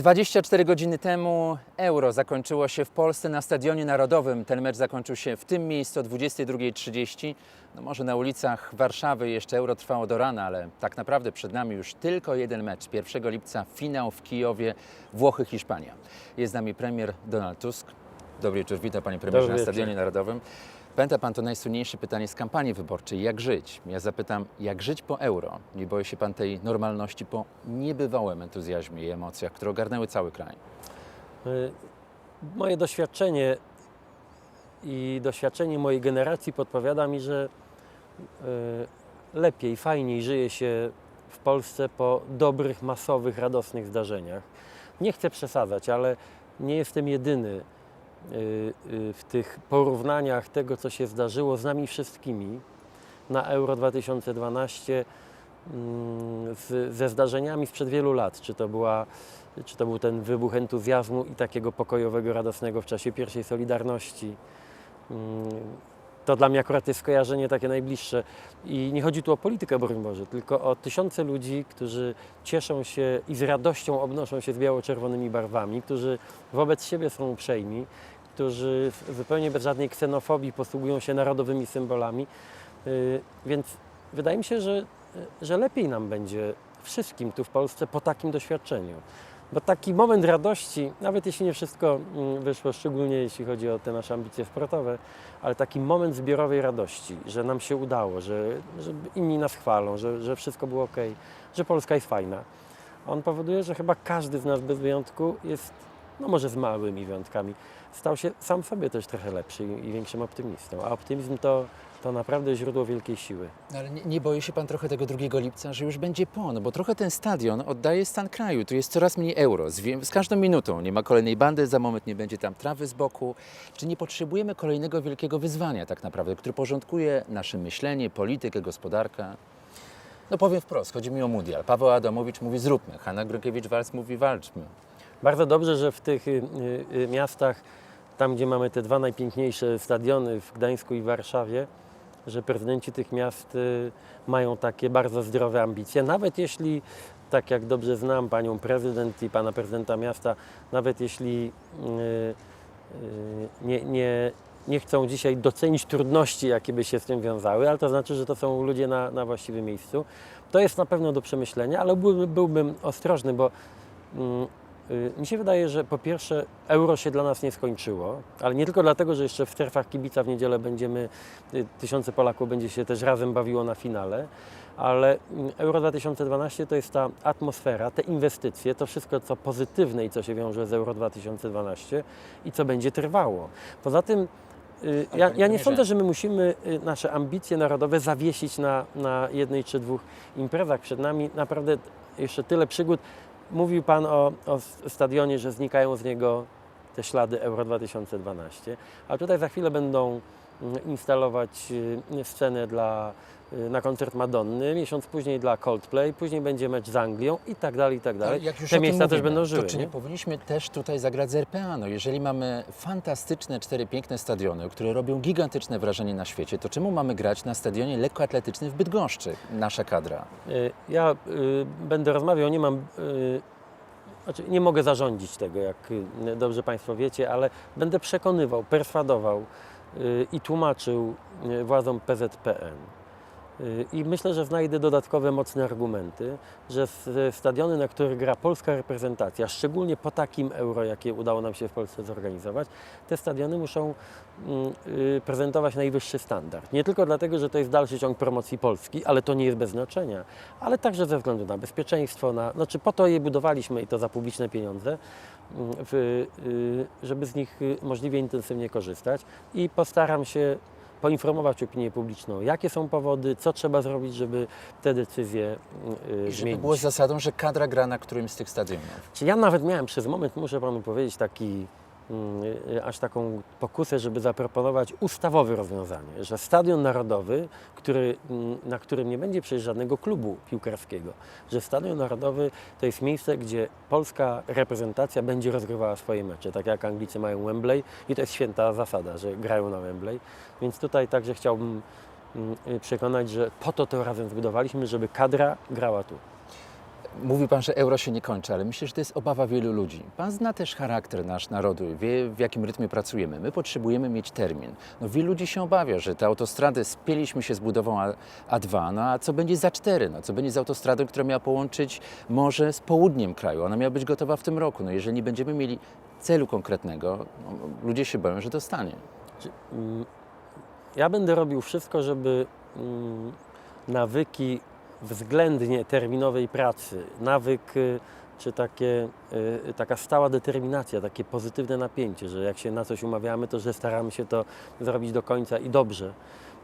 24 godziny temu Euro zakończyło się w Polsce na Stadionie Narodowym. Ten mecz zakończył się w tym miejscu o 22.30. No może na ulicach Warszawy jeszcze Euro trwało do rana, ale tak naprawdę przed nami już tylko jeden mecz. 1 lipca finał w Kijowie, Włochy-Hiszpania. Jest z nami premier Donald Tusk. Dobry wieczór, witam panie premierze Dobry na. Stadionie Narodowym. Pamięta pan to najsłynniejsze pytanie z kampanii wyborczej, jak żyć? Ja zapytam, jak żyć po euro? Nie boi się pan tej normalności po niebywałym entuzjazmie i emocjach, które ogarnęły cały kraj? Y, Moje doświadczenie i doświadczenie mojej generacji podpowiada mi, że y, lepiej, fajniej żyje się w Polsce po dobrych, masowych, radosnych zdarzeniach. Nie chcę przesadzać, ale nie jestem jedyny w tych porównaniach tego, co się zdarzyło z nami wszystkimi na Euro 2012 mm, z, ze zdarzeniami sprzed wielu lat. Czy to, była, czy to był ten wybuch entuzjazmu i takiego pokojowego, radosnego w czasie pierwszej Solidarności. Mm, To dla mnie akurat jest skojarzenie takie najbliższe. I nie chodzi tu o politykę, broń Boże, tylko o tysiące ludzi, którzy cieszą się i z radością obnoszą się z biało-czerwonymi barwami, którzy wobec siebie są uprzejmi, którzy zupełnie bez żadnej ksenofobii posługują się narodowymi symbolami. Y, Więc wydaje mi się, że, że lepiej nam będzie wszystkim tu w Polsce po takim doświadczeniu. Bo taki moment radości, nawet jeśli nie wszystko mm, wyszło, szczególnie jeśli chodzi o te nasze ambicje sportowe, ale taki moment zbiorowej radości, że nam się udało, że, że inni nas chwalą, że, że wszystko było ok, że Polska jest fajna. On powoduje, że chyba każdy z nas bez wyjątku jest, no może z małymi wyjątkami, stał się sam sobie też trochę lepszy i, większym optymistą. A optymizm to, to naprawdę źródło wielkiej siły. No Ale nie, nie boi się pan trochę tego 2 lipca, że już będzie po, no bo trochę ten stadion oddaje stan kraju. Tu jest coraz mniej euro. Z, z każdą minutą nie ma kolejnej bandy, za moment nie będzie tam trawy z boku. Czy nie potrzebujemy kolejnego wielkiego wyzwania tak naprawdę, który porządkuje nasze myślenie, politykę, gospodarkę? No powiem wprost, chodzi mi o mundial. Paweł Adamowicz mówi zróbmy, Hanna Gronkiewicz-Walc mówi walczmy. Bardzo dobrze, że w tych y, y, y, miastach, tam gdzie mamy te dwa najpiękniejsze stadiony w Gdańsku i Warszawie, że prezydenci tych miast mają takie bardzo zdrowe ambicje. Nawet jeśli, tak jak dobrze znam panią prezydent i pana prezydenta miasta, nawet jeśli nie, nie, nie chcą dzisiaj docenić trudności, jakie by się z tym wiązały, ale to znaczy, że to są ludzie na, na właściwym miejscu. To jest na pewno do przemyślenia, ale byłbym, byłbym ostrożny, bo mm, mi się wydaje, że po pierwsze euro się dla nas nie skończyło, ale nie tylko dlatego, że jeszcze w strefach kibica w niedzielę będziemy, y, tysiące Polaków będzie się też razem bawiło na finale, ale mm, Euro 2012 to jest ta atmosfera, te inwestycje, to wszystko co pozytywne i co się wiąże z Euro 2012 i co będzie trwało. Poza tym y, ja, ja nie sądzę, że my musimy y, nasze ambicje narodowe zawiesić na, na jednej czy dwóch imprezach. Przed nami naprawdę jeszcze tyle przygód. Mówił Pan o, o stadionie, że znikają z niego te ślady Euro 2012, a tutaj za chwilę będą instalować y, scenę dla, y, na koncert Madonny, miesiąc później dla Coldplay, później będzie mecz z Anglią i tak dalej, i tak Ale dalej. Te miejsca też mówimy, będą żyły. To czy nie nie? powinniśmy też tutaj zagrać z RPA? No, jeżeli mamy fantastyczne cztery piękne stadiony, które robią gigantyczne wrażenie na świecie, to czemu mamy grać na stadionie lekkoatletycznym w Bydgoszczy, nasza kadra? Y, Ja y, będę rozmawiał, nie mam. Y, znaczy nie mogę zarządzić tego, jak dobrze Państwo wiecie, ale będę przekonywał, perswadował i tłumaczył y, władzom PZPN. I myślę, że znajdę dodatkowe mocne argumenty, że stadiony, na których gra polska reprezentacja, szczególnie po takim euro, jakie udało nam się w Polsce zorganizować, te stadiony muszą mm, y, prezentować najwyższy standard. Nie tylko dlatego, że to jest dalszy ciąg promocji Polski, ale to nie jest bez znaczenia, ale także ze względu na bezpieczeństwo, na, znaczy po to je budowaliśmy i to za publiczne pieniądze, mm, y, żeby z nich y, możliwie intensywnie korzystać i postaram się poinformować opinię publiczną, jakie są powody, co trzeba zrobić, żeby te decyzje y, I żeby zmienić. było zasadą, że kadra gra na którymś z tych stadionów. Czy ja nawet miałem przez moment, muszę panu powiedzieć, taki aż taką pokusę, żeby zaproponować ustawowe rozwiązanie, że stadion narodowy, który, mm, na którym nie będzie przecież żadnego klubu piłkarskiego, że stadion narodowy to jest miejsce, gdzie polska reprezentacja będzie rozgrywała swoje mecze, tak jak Anglicy mają Wembley i to jest święta zasada, że grają na Wembley, więc tutaj także chciałbym mm, y, przekonać, że po to to razem zbudowaliśmy, żeby kadra grała tu. Mówi Pan, że euro się nie kończy, ale myślę, że to jest obawa wielu ludzi. Pan zna też charakter nasz narodu, wie w jakim rytmie pracujemy. My potrzebujemy mieć termin. No, wielu ludzi się obawia, że te autostrady spieliśmy się z budową A- A2, no a co będzie za cztery? No, co będzie z autostradą, która miała połączyć morze z południem kraju? Ona miała być gotowa w tym roku. No, jeżeli nie będziemy mieli celu konkretnego, no, ludzie się boją, że dostanie. Mm, Ja będę robił wszystko, żeby mm, nawyki względnie terminowej pracy, nawyk y, czy takie, y, taka stała determinacja, takie pozytywne napięcie, że jak się na coś umawiamy, to że staramy się to zrobić do końca i dobrze,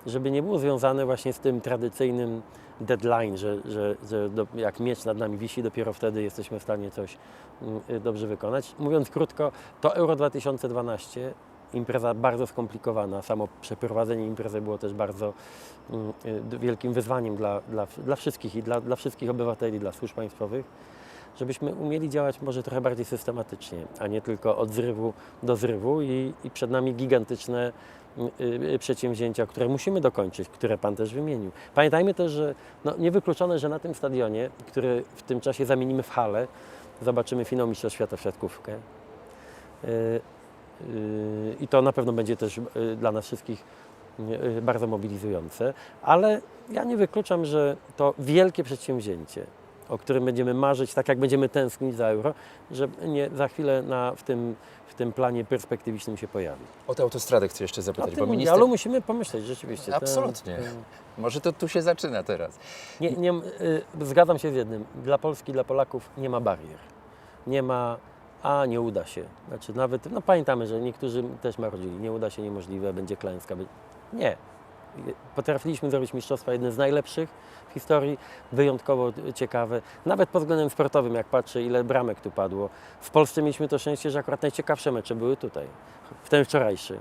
żeby nie było związane właśnie z tym tradycyjnym deadline, że, że, że do, jak miecz nad nami wisi, dopiero wtedy jesteśmy w stanie coś mm, y, dobrze wykonać. Mówiąc krótko, to Euro 2012 impreza bardzo skomplikowana. Samo przeprowadzenie imprezy było też bardzo mm, y, wielkim wyzwaniem dla, dla, dla wszystkich i dla, dla wszystkich obywateli, dla służb państwowych, żebyśmy umieli działać może trochę bardziej systematycznie, a nie tylko od zrywu do zrywu i, i przed nami gigantyczne y, y, przedsięwzięcia, które musimy dokończyć, które Pan też wymienił. Pamiętajmy też, że no, niewykluczone, że na tym stadionie, który w tym czasie zamienimy w halę, zobaczymy finał Mistrzostw Świata w siatkówkę. Y, y, I to na pewno będzie też y, dla nas wszystkich y, bardzo mobilizujące, ale ja nie wykluczam, że to wielkie przedsięwzięcie, o którym będziemy marzyć, tak jak będziemy tęsknić za euro, że nie za chwilę na, w, tym, w tym planie perspektywicznym się pojawi. O tę autostradę chcę jeszcze O zapytać, tym bo minister... musimy pomyśleć rzeczywiście. Absolutnie. to- Może to tu się zaczyna teraz. Nie, nie, y, zgadzam się z jednym. Dla Polski, dla Polaków nie ma barier. Nie ma, a nie uda się. Znaczy nawet, no pamiętamy, że niektórzy też marudzili, nie uda się, niemożliwe, będzie klęska. Nie. Potrafiliśmy zrobić mistrzostwa jedne z najlepszych w historii, wyjątkowo ciekawe. Nawet pod względem sportowym, jak patrzę, ile bramek tu padło. W Polsce mieliśmy to szczęście, że akurat najciekawsze mecze były tutaj. W ten wczorajszy.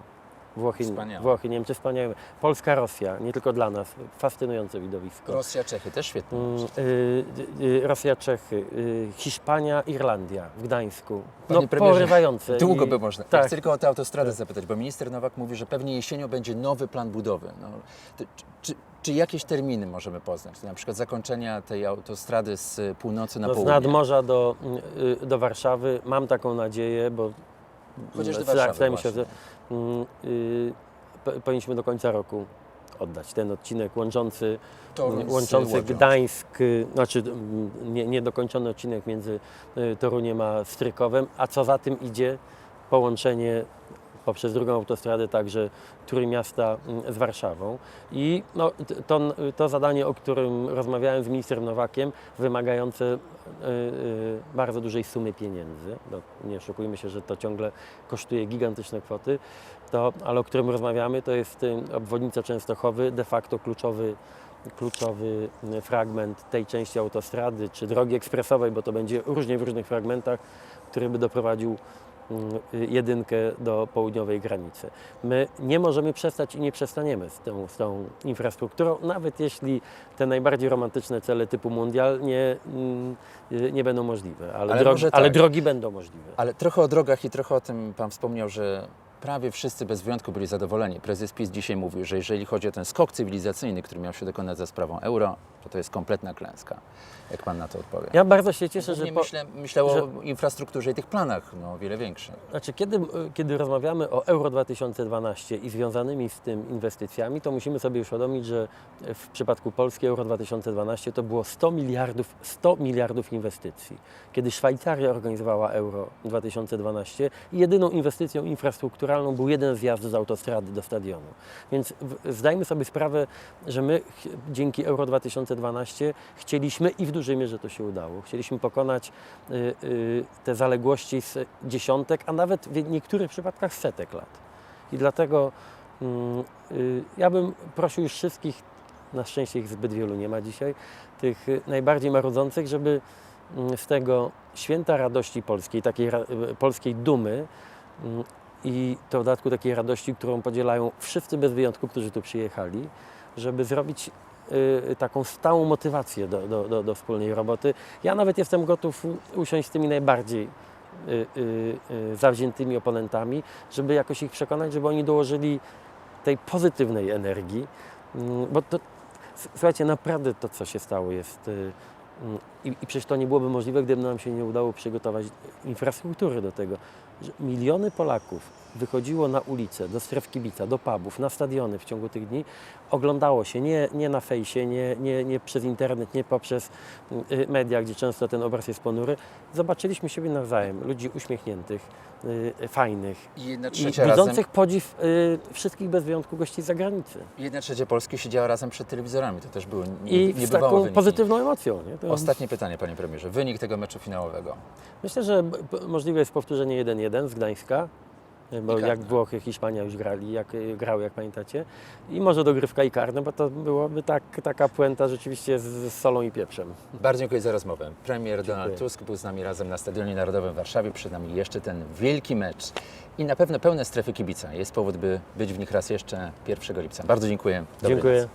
Włochy, Wspaniałe. Włochy, Niemcy, wspaniałe. Polska, Rosja, nie tylko dla nas. Fascynujące widowisko. Rosja, Czechy też świetnie. Mm, y, y, Rosja, Czechy, y, Hiszpania, Irlandia w Gdańsku. No premierze, porywające. Długo by można. Tak. Chcę tylko o tę autostradę zapytać, bo minister Nowak mówi, że pewnie jesienią będzie nowy plan budowy. No, czy, czy, czy jakieś terminy możemy poznać? Na przykład zakończenia tej autostrady z północy na No, z południe? nadmorza do, y, do Warszawy. Mam taką nadzieję, bo Chociaż do zda- Warszawy zdaje mi się, że mm, y, po- powinniśmy do końca roku oddać ten odcinek łączący, z łączący Łodzią. Gdańsk, y, znaczy mm, nie, niedokończony odcinek między y, Toruniem a Strykowem, a co za tym idzie połączenie poprzez drugą autostradę także Trójmiasta mm, z Warszawą. I no, to, to zadanie, o którym rozmawiałem z ministrem Nowakiem, wymagające y, y, bardzo dużej sumy pieniędzy, no, nie oszukujmy się, że to ciągle kosztuje gigantyczne kwoty, to, ale o którym rozmawiamy, to jest y, obwodnica Częstochowy, de facto kluczowy kluczowy y, fragment tej części autostrady, czy drogi ekspresowej, bo to będzie różnie w różnych fragmentach, który by doprowadził jedynkę do południowej granicy. My nie możemy przestać i nie przestaniemy z tą, z tą infrastrukturą, nawet jeśli te najbardziej romantyczne cele typu mundial nie, mm, nie będą możliwe, ale, Ale drogi, może ale tak. drogi będą możliwe. Ale trochę o drogach i trochę o tym Pan wspomniał, że prawie wszyscy bez wyjątku byli zadowoleni. Prezes PiS dzisiaj mówił, że jeżeli chodzi o ten skok cywilizacyjny, który miał się dokonać za sprawą euro, to to jest kompletna klęska. Jak Pan na to odpowie? Ja bardzo się cieszę, że po, myślę, myślał że- o infrastrukturze i tych planach, no o wiele większych. Znaczy, kiedy, kiedy rozmawiamy o Euro 2012 i związanymi z tym inwestycjami, to musimy sobie uświadomić, że w przypadku Polski Euro 2012 to było 100 miliardów, 100 miliardów inwestycji. Kiedy Szwajcaria organizowała Euro 2012, jedyną inwestycją infrastrukturalną był jeden zjazd z autostrady do stadionu. Więc zdajmy sobie sprawę, że my dzięki Euro 2012 chcieliśmy i w dużej mierze to się udało. Chcieliśmy pokonać y, y, te zaległości z dziesiątek, a nawet w niektórych przypadkach setek lat. I dlatego mm, y, ja bym prosił już wszystkich, na szczęście ich zbyt wielu nie ma dzisiaj, tych najbardziej marudzących, żeby mm, z tego święta radości polskiej, takiej polskiej dumy mm, i to w dodatku takiej radości, którą podzielają wszyscy bez wyjątku, którzy tu przyjechali, żeby zrobić y, taką stałą motywację do, do, do, do wspólnej roboty. Ja nawet jestem gotów usiąść z tymi najbardziej y, y, y, zawziętymi oponentami, żeby jakoś ich przekonać, żeby oni dołożyli tej pozytywnej energii, Mm, bo to, słuchajcie, naprawdę to, co się stało, jest y, mm, I, I przecież to nie byłoby możliwe, gdyby nam się nie udało przygotować infrastruktury do tego. Miliony Polaków wychodziło na ulicę, do stref kibica, do pubów, na stadiony w ciągu tych dni, oglądało się nie, nie na fejsie, nie, nie, nie przez internet, nie poprzez y, media, gdzie często ten obraz jest ponury. Zobaczyliśmy siebie nawzajem, ludzi uśmiechniętych, y, fajnych I i razem, widzących podziw y, wszystkich bez wyjątku gości z zagranicy. jedna trzecia Polski siedziała razem przed telewizorami. To też było nie, I z taką wyniki. pozytywną emocją. Nie? To Ostatnie pytanie, panie premierze. Wynik tego meczu finałowego. Myślę, że możliwe jest powtórzenie 1-1 z Gdańska, bo I karne. jak Włochy, Hiszpania już grali, jak y, grały, jak pamiętacie. I może dogrywka i karne, bo to byłoby tak, taka puenta rzeczywiście z, z solą i pieprzem. Bardzo dziękuję za rozmowę. Premier Donald Dziękuję. Tusk był z nami razem na Stadionie Narodowym w Warszawie. Przed nami jeszcze ten wielki mecz i na pewno pełne strefy kibica. Jest powód, by być w nich raz jeszcze 1 lipca. Bardzo dziękuję. Dobrej Dziękuję.